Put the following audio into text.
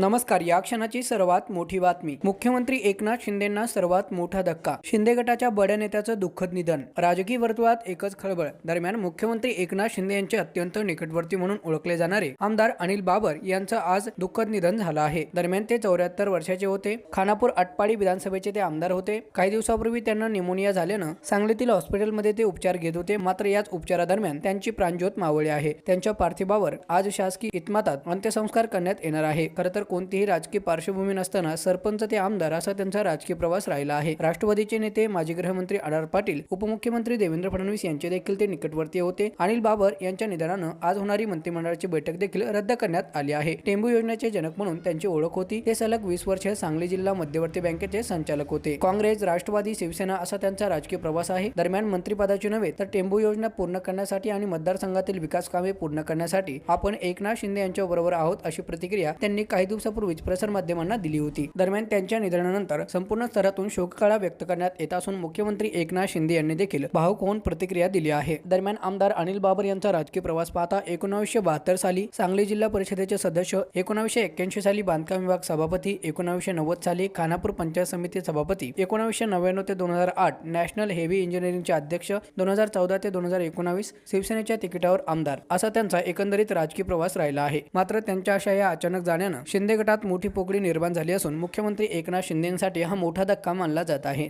नमस्कार या क्षणाची सर्वात मोठी बातमी. मुख्यमंत्री एकनाथ शिंदेंना सर्वात मोठा धक्का. शिंदे गटाच्या बड्या नेत्याचं दुःखद निधन. राजकीय वर्तुळात एकच खळबळ. दरम्यान मुख्यमंत्री एकनाथ शिंदे यांचे अत्यंत निकटवर्ती म्हणून ओळखले जाणारे आमदार अनिल बाबर यांचं आज दुःखद निधन झालं आहे. दरम्यान ते चौऱ्याहत्तर वर्षाचे होते. खानापूर आटपाडी विधानसभेचे ते आमदार होते. काही दिवसापूर्वी त्यांना निमोनिया झाल्यानं सांगलीतील हॉस्पिटलमध्ये ते उपचार घेत होते. मात्र याच उपचारादरम्यान त्यांची प्राणज्योत मावळली आहे. त्यांच्या पार्थिवावर आज शासकीय इतमातात अंत्यसंस्कार करण्यात येणार आहे. खरं तर कोणतीही राजकीय पार्श्वभूमी नसताना सरपंच ते आमदार असा त्यांचा राजकीय प्रवास राहिला आहे. राष्ट्रवादीचे नेते माजी गृहमंत्री आर पाटील उपमुख्यमंत्री देवेंद्र फडणवीस यांचे देखील ते निकटवर्ती होते. अनिल बाबर यांच्या निधनानं आज होणारी मंत्रिमंडळाची बैठक देखील रद्द करण्यात आली आहे. टेंबू योजनेचे जनक म्हणून त्यांची ओळख होती. ते सलग वीस वर्ष सांगली जिल्हा मध्यवर्ती बँकेचे संचालक होते. काँग्रेस राष्ट्रवादी शिवसेना असा त्यांचा राजकीय प्रवास आहे. दरम्यान मंत्रिपदाची नव्हे तर टेंबू योजना पूर्ण करण्यासाठी आणि मतदारसंघातील विकास कामे पूर्ण करण्यासाठी आपण एकनाथ शिंदे यांच्या बरोबर आहोत अशी प्रतिक्रिया त्यांनी काही दिवसापूर्वीच प्रसारमाध्यमांना दिली होती. दरम्यान त्यांच्या निधनानंतर संपूर्ण स्तरातून शोककळा व्यक्त करण्यात येत असून मुख्यमंत्री एकनाथ शिंदे यांनी देखील भावुक होऊन प्रतिक्रिया दिली आहे. दरम्यान आमदार अनिल बाबर यांचा राजकीय प्रवास पाहता एकोणावीसशे बहात्तर साली सांगली जिल्हा परिषदेचे सदस्य एकोणावीसशे एक्क्याऐंशी साली बांधकाम विभाग सभापती एकोणावीसशे नव्वद साली खानापूर पंचायत समिती सभापती एकोणावीसशे नव्याण्णव ते दोन हजार आठ नॅशनल हेवी इंजिनिअरिंगचे अध्यक्ष दोन हजार चौदा ते दोन हजार एकोणावीस शिवसेनेच्या तिकिटावर आमदार असा त्यांचा एकंदरीत राजकीय प्रवास राहिला आहे. मात्र त्यांच्या अशा या अचानक जाण्यानं शिंदे गटात मोठी पोकळी निर्माण झाली असून मुख्यमंत्री एकनाथ शिंदेंसाठी हा मोठा धक्का मानला जात आहे.